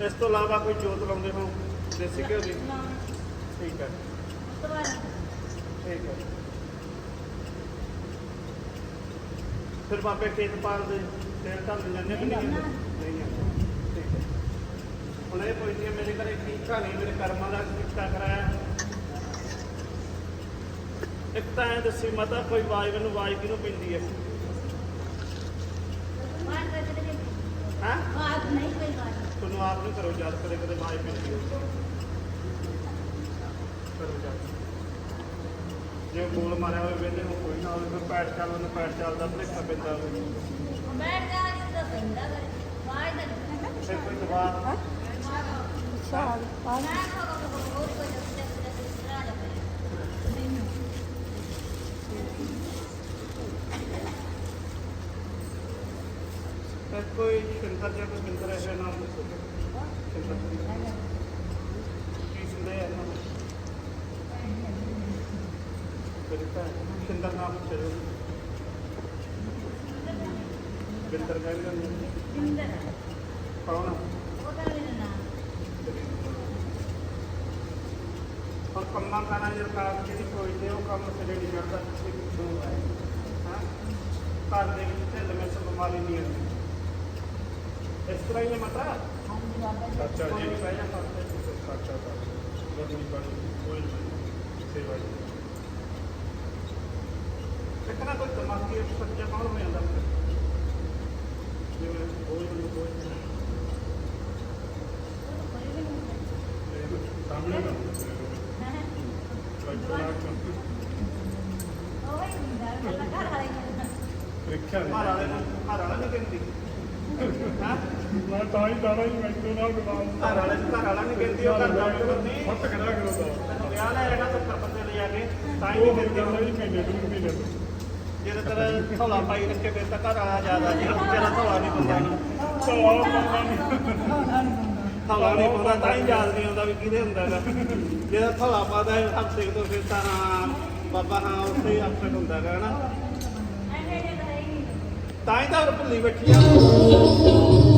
ਇਸ ਤੋਂ ਇਲਾਵਾ ਕੋਈ ਜੋਤ ਲਾਉਂਦੇ ਹੋ? ਦੇਸੀ ਘਿਓ ਦੀ? ਠੀਕ ਹੈ। ਠੀਕ ਹੈ। ਫਿਰ ਬਾਬੇ ਖੇਤ ਪਾਲ ਦੇ ਤੇਲ ਢਾਲ ਜਾਂਦੇ ਕਿ ਨਹੀਂ ਠੀਕ ਹੈ। ਹੁਣ ਇਹ ਪੁੱਛਦੀ ਹੈ ਮੇਰੇ ਘਰੇ ਕੀ ਕਹਾਣੀ ਮੇਰੇ ਕਰਮਾਂ ਦਾ ਕਿੱਤਾ ਕਰਾਇਆ। ਇੱਕ ਤਾਂ ਐ ਦੱਸੀ ਮਾਤਾ ਕੋਈ ਆਵਾਜ਼ ਮੈਨੂੰ ਆਵਾਜ਼ ਕਿਹਨੂੰ ਪੈਂਦੀ ਹਾਂ। ਨੂੰ ਕਰੋ ਯਾਦ ਕਦੇ ਕਦੇ ਆਵਾਜ਼ ਪੈਂਦੀ ਹੈ ਕਰੋ। ਯਾਦ। ਜੇ ਬੋਲ ਮਾਰਿਆ ਹੋਵੇ ਵੇਲੇ ਨੂੰ ਕੋਈ ਨਾ ਹੋਵੇ ਫਿਰ ਪੈਟ ਚੱਲ ਉਹਨੂੰ ਪੈਟ ਚੱਲਦਾ ਭਲੇਖਾ ਪੈਂਦਾ ਹੋਵੇ ਫਿਰ ਕੋਈ ਜਵਾਬ? ਫਿਰ ਕੋਈ ਸ਼ੰਕਰ ਜਾਂ ਕੋਈ ਸ਼ੰਕਰ ਐਸਾ ਨਾਮ ਦੱਸੋ। ਸਿੰਦਰ ਨਾਮ ਚਲੋ ਬਿੰਦਰ ਕਹਿੰਦੇ ਨੇ ਬਿੰਦਰ ਪੜਾਉਣਾ ਉਹਦਾ ਮੇਰਾ ਨਾਮ ਔਰ ਕੰਮਾਂ ਕਾਣਾ ਜੇ ਕਾਸ ਜਿਹੜੀ ਸੋਚਦੇ ਉਹ ਕੰਮ ਸਿਰੇ ਨਹੀਂ ਕਰਦਾ ਤੁਸੀਂ ਕਿੱਥੋਂ ਆਏ ਹਾਂ। ਘਰ ਦੇ ਵਿੱਚ ਢਿੱਲ ਵਿੱਚ ਬਿਮਾਰੀ ਨਹੀਂ ਆਉਂਦੀ। ਇਸ ਤਰ੍ਹਾਂ ਹੀ ਹੈ ਮਤਾ ਚਾਚਾ ਜੀ ਵੀ ਪਹਿਲਾਂ ਕਰਦੇ ਸੀ ਚਾਚਾ ਦਾ ਗਰਮੀ ਪਾਣੀ ਕੋਈ ਨਹੀਂ ਸੇਵਾ ਜੀ ਕਿਤਨਾ ਕੋਈ ਦਿਮਾਗੀ ਸੱਚਾ ਕੌਣ ਹੋ ਜਾਂਦਾ ਜਿਵੇਂ ਕੋਈ ਨੂੰ ਕੋਈ ਸਾਹਮਣੇ ਨਾ ਪ੍ਰੀਖਿਆ ਘਰ ਵਾਲੇ ਨੂੰ ਘਰ ਵਾਲਾ ਨਹੀਂ ਕਹਿੰਦੀ ਮੈਂ ਤਾਂ ਹੀ ਦਾਣਾ ਹੀ ਮੈਨੂੰ ਨਾਲ ਗਵਾਉਂ ਘਰ ਵਾਲੇ ਨੂੰ ਘਰ ਵਾਲਾ ਨਹੀਂ ਕਹਿੰਦੀ ਉਹ ਘਰ ਡਾਕਟਰ ਨਹੀਂ ਫੱਟ ਕਰਾ ਕਰਦਾ ਵਿਆਹ ਲੈ ਜਾਣਾ ਸੱਤਰ ਬੰਦੇ ਲੈ ਜਾ ਕੇ ਤਾਂ ਹੀ ਉਹ ਨਹੀਂ ਜਾਂਦਾ ਕਹਿੰਦੀ ਜੀ ਮਹੀਨੇ ਤੋਂ ਮਹੀਨੇ ਤੋਂ। ਜਿਹੜੇ ਤੇਰਾ ਥੋਲਾ ਪਾਈ ਰੱਖੇ ਫਿਰ ਤਾਂ ਘਰ ਵਾਲਾ ਜ਼ਿਆਦਾ ਜੀ ਤੇਰਾ ਥੋਲਾ ਨਹੀਂ ਬੰਦਾ ਨਹੀਂ ਸਵਾਲ ਪਤਾ ਨਹੀਂ। ਥੋਲਾ ਨਹੀਂ ਬੰਦਾ ਤਾਂ ਹੀ ਯਾਦ ਨਹੀਂ ਆਉਂਦਾ ਵੀ ਕਿਹਦੇ ਹੁੰਦਾ ਹੈਗਾ। ਜਿਹੜਾ ਥੋਲਾ ਪਾਦਾ ਹੈ ਹਫ਼ਤੇ ਤੋਂ ਫਿਰ ਤਾਂ ਹਾਂ ਬਾਬਾ ਹਾਂ ਉੱਥੇ ਹੀ ਅਪਸੈਟ ਹੁੰਦਾ ਹੈਗਾ ਹਨਾ। ਤਾਂ ਹੀ ਤਾਂ ਉਹ ਭੁੱਲੀ ਬੈਠੀ ਆ।